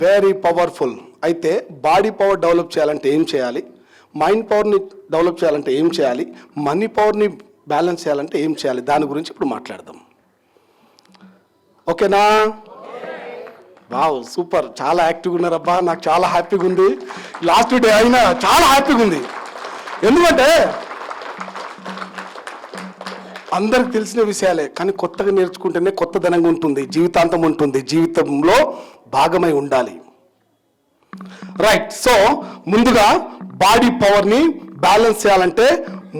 Very powerful అయితే body power develop చేయాలంటే ఏం చేయాలి? మైండ్ పవర్ని డెవలప్ చేయాలంటే ఏం చేయాలి? మనీ పవర్ని బ్యాలెన్స్ చేయాలంటే ఏం చేయాలి? దాని గురించి ఇప్పుడు మాట్లాడదాం. ఓకేనా? వావ్ సూపర్ చాలా యాక్టివ్గా ఉన్నారబ్బా. నాకు చాలా హ్యాపీగా ఉంది. లాస్ట్ డే అయినా చాలా హ్యాపీగా ఉంది. ఎందుకంటే అందరికి తెలిసిన విషయాలే కానీ కొత్తగా నేర్చుకుంటేనే కొత్తదనంగా ఉంటుంది జీవితాంతం ఉంటుంది జీవితంలో భాగమై ఉండాలి. రైట్ సో ముందుగా బాడీ పవర్ని బ్యాలెన్స్ చేయాలంటే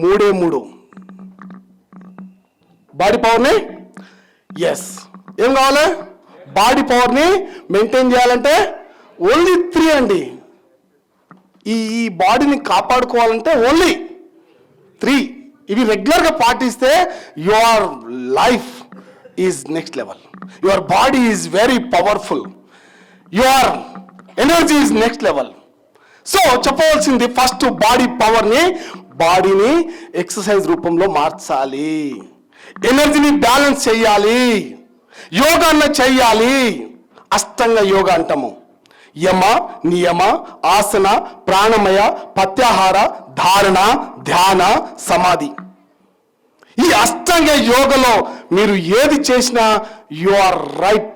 మూడే మూడు. బాడీ పవర్ని ఎస్ ఏం కావాలి? బాడీ పవర్ని మెయింటైన్ చేయాలంటే ఓన్లీ త్రీ అండి. ఈ ఈ బాడీని కాపాడుకోవాలంటే ఓన్లీ త్రీ ఇవి రెగ్యులర్గా పాటిస్తే your life is next level your body is very powerful your energy is next level so చెప్పవలసింది ఫస్ట్ బాడీ పవర్ని బాడీని ఎక్సర్సైజ్ రూపంలో మార్చాలి. ఎనర్జీని బ్యాలెన్స్ చేయాలి. యోగాన్న చెయ్యాలి అష్టంగా యోగా అంటాము. యమ నియమ ఆసన ప్రాణమయ ప్రత్యాహార ధారణ ధ్యాన సమాధి. ఈ అష్టాంగ యోగలో మీరు ఏది చేసినా యు ఆర్ రైట్.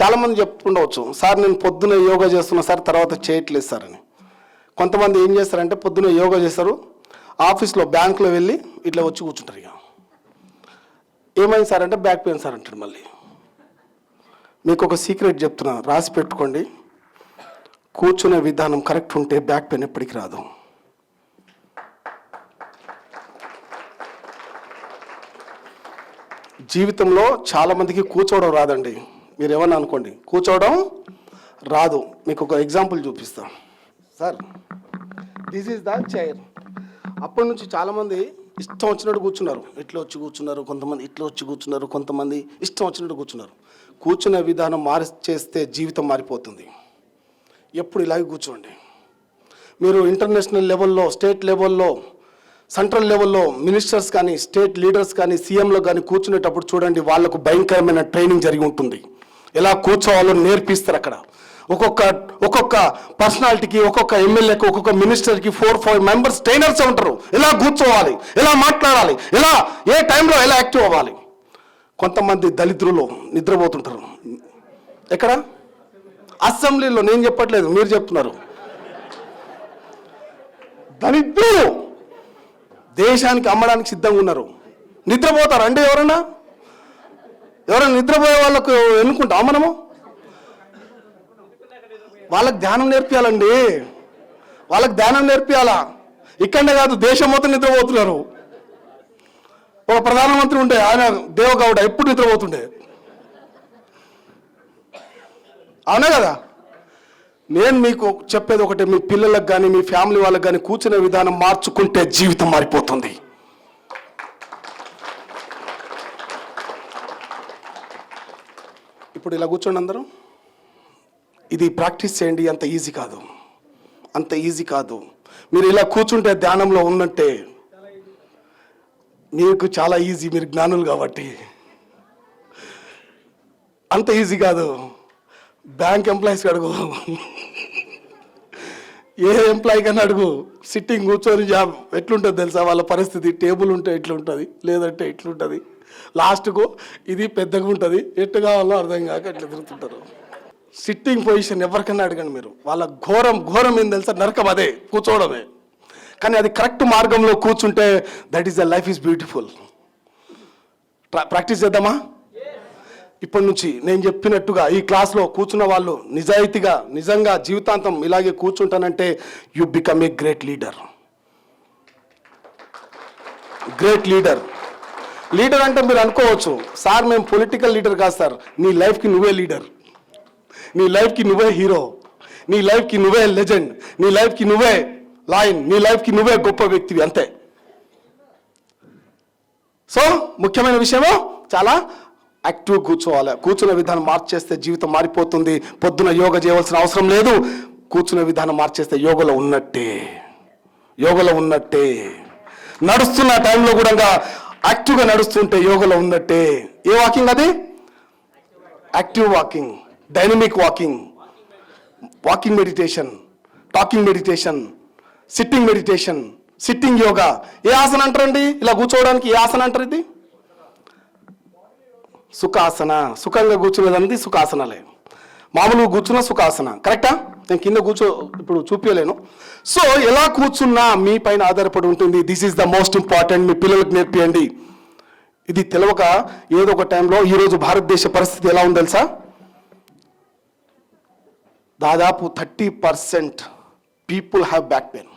చాలామంది చెప్పుకుండవచ్చు సార్ నేను పొద్దున యోగా చేస్తున్నా సార్ తర్వాత చేయట్లేదు సార్ అని. కొంతమంది ఏం చేస్తారంటే పొద్దున యోగా చేస్తారు ఆఫీస్లో బ్యాంకులో వెళ్ళి ఇట్లా వచ్చి కూర్చుంటారు ఇక. ఏమైంది సార్ అంటే బ్యాక్ పెయిన్ సార్ అంటాడు మళ్ళీ. మీకు ఒక సీక్రెట్ చెప్తున్నా. రాసి పెట్టుకోండి. కూర్చునే విధానం కరెక్ట్ ఉంటే బ్యాక్ పెయిన్ ఎప్పటికి రాదు. జీవితంలో చాలామందికి కూర్చోవడం రాదండి. మీరు ఏమన్నా అనుకోండి. కూర్చోవడం రాదు. మీకు ఒక ఎగ్జాంపుల్ చూపిస్తాం. Sir this is the chair. అప్పటి నుంచి చాలామంది ఇష్టం వచ్చినట్టు కూర్చున్నారు. ఇట్లా వచ్చి కూర్చున్నారు కొంతమంది ఇట్లా వచ్చి కూర్చున్నారు కొంతమంది ఇష్టం వచ్చినట్టు కూర్చున్నారు. కూర్చునే విధానం మారి చేస్తే జీవితం మారిపోతుంది. ఎప్పుడు ఇలాగే కూర్చోండి. మీరు ఇంటర్నేషనల్ లెవెల్లో స్టేట్ లెవెల్లో సెంట్రల్ లెవెల్లో మినిస్టర్స్ కానీ స్టేట్ లీడర్స్ కానీ సీఎంలో కానీ కూర్చునేటప్పుడు చూడండి వాళ్ళకు భయంకరమైన ట్రైనింగ్ జరిగి ఉంటుంది. ఎలా కూర్చోవాలో నేర్పిస్తారు అక్కడ. ఒక్కొక్క ఒక్కొక్క పర్సనాలిటీకి ఒక్కొక్క ఎమ్మెల్యేకి ఒక్కొక్క మినిస్టర్కి ఫోర్ ఫైవ్ మెంబర్స్ ట్రైనర్స్ ఉంటారు. ఎలా కూర్చోవాలి? ఎలా మాట్లాడాలి? ఎలా ఏ టైంలో ఎలా యాక్టివ్ అవ్వాలి? కొంతమంది దళిద్రులు నిద్రపోతుంటారు. ఎక్కడ? అసెంబ్లీలో. నేను చెప్పట్లేదు మీరు చెప్తున్నారు. దళిద్రులు దేశానికి అమ్మడానికి సిద్ధంగా ఉన్నారు. నిద్రపోతారు అంటే ఎవరన్నా ఎవరైనా నిద్రపోయే వాళ్ళకు ఎన్నుకుంటాం? మనము వాళ్ళకి ధ్యానం నేర్పియాలండి. వాళ్ళకి ధ్యానం నేర్పియాలా? ఇక్కడనే కాదు దేశం మొత్తం నిద్రపోతున్నారు. ఒక ప్రధానమంత్రి ఉండే ఆయన దేవగౌడ ఎప్పుడు నిద్రపోతుండే? అవునా కదా? నేను మీకు చెప్పేది ఒకటే మీ పిల్లలకు కానీ మీ ఫ్యామిలీ వాళ్ళకి కానీ కూర్చునే విధానం మార్చుకుంటే జీవితం మారిపోతుంది. ఇప్పుడు ఇలా కూర్చోండి అందరూ. ఇది ప్రాక్టీస్ చేయండి అంత ఈజీ కాదు. అంత ఈజీ కాదు. మీరు ఇలా కూర్చుంటే ధ్యానంలో ఉన్నట్టే మీకు చాలా ఈజీ మీరు జ్ఞానులు కాబట్టి. అంత ఈజీ కాదు. బ్యాంక్ ఎంప్లాయీస్ అడుగు. ఏ ఎంప్లాయీ కన్నా అడుగు. సిట్టింగ్ కూర్చొని జాబ్ ఎట్లుంటుంది తెలుసా? వాళ్ళ పరిస్థితి టేబుల్ ఉంటే ఎట్లుంటుంది లేదంటే ఎట్లుంటుంది? లాస్ట్కు ఇది పెద్దగా ఉంటుంది. ఎట్టు కావాలో అర్థం కాక ఎట్లా తిరుగుతుంటారు. సిట్టింగ్ పొజిషన్ ఎవరికైనా అడగండి మీరు. వాళ్ళ ఘోరం ఘోరం ఏం తెలుసా? నరకం అదే కూర్చోవడమే. కానీ అది కరెక్ట్ మార్గంలో కూర్చుంటే that is the life is beautiful practice చేద్దామా? ఇప్పటి నుంచి నేను చెప్పినట్టుగా ఈ క్లాస్లో కూర్చున్న వాళ్ళు నిజాయితీగా నిజంగా జీవితాంతం ఇలాగే కూర్చుంటానంటే you become a great leader great leader leader అంటే మీరు అనుకోవచ్చు సార్ మేము పొలిటికల్ లీడర్ కాదు సార్. నీ లైఫ్కి నువ్వే లీడర్ నీ లైఫ్కి నువ్వే హీరో నీ లైఫ్కి నువ్వే లెజెండ్ నీ లైఫ్కి నువ్వే లాయన్ నీ లైఫ్కి నువ్వే గొప్ప వ్యక్తివి అంతే. సో ముఖ్యమైన విషయము? చాలా యాక్టివ్ కూర్చోవాలి. కూర్చున్న విధానం మార్చేస్తే జీవితం మారిపోతుంది. పొద్దున యోగ చేయవలసిన అవసరం లేదు. కూర్చున్న విధానం మార్చేస్తే యోగలో ఉన్నట్టే. యోగలో ఉన్నట్టే. నడుస్తున్న టైంలో కూడా యాక్టివ్గా నడుస్తుంటే యోగలో ఉన్నట్టే. ఏ వాకింగ్ అది? Active walking. Dynamic walking walking meditation talking meditation sitting meditation sitting yoga ఏ ఆసన అంటారండి? ఇలా కూర్చోవడానికి ఏ ఆసన అంటారు ఇది? సుఖాసన. సుఖంగా కూర్చునేదానికి సుఖాసనలే. మామూలుగా కూర్చున్న సుఖాసన. కరెక్టా నేను కింద కూర్చో ఇప్పుడు చూపించలేను సో ఎలా కూర్చున్నా మీ పైన ఆధారపడి ఉంటుంది. This is the most important మీ పిల్లలకు నేర్పియండి. ఇది తెలియక ఏదో ఒక టైంలో ఈరోజు భారతదేశ పరిస్థితి ఎలా ఉంది తెలుసా? దాదాపు thirty percent people have back pain.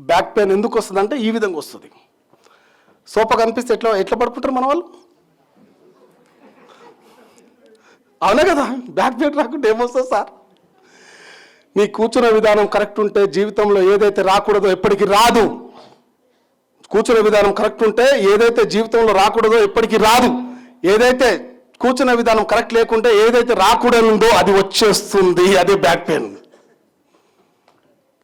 Back pain ఎందుకు వస్తుంది అంటే ఈ విధంగా వస్తుంది. సోఫా కనిపిస్తే ఎట్లా ఎట్లా పడుకుంటారు మన వాళ్ళు? అవునా కదా? బ్యాక్ పెయిన్ రాకుండా ఏమొస్తుంది సార్? మీ కూర్చున్న విధానం కరెక్ట్ ఉంటే జీవితంలో ఏదైతే రాకూడదో ఎప్పటికీ రాదు. కూర్చునే విధానం కరెక్ట్ ఉంటే ఏదైతే జీవితంలో రాకూడదో ఎప్పటికీ రాదు. ఏదైతే కూర్చునే విధానం కరెక్ట్ లేకుంటే ఏదైతే రాకూడనుందో అది వచ్చేస్తుంది అదే బ్యాక్ పెయిన్.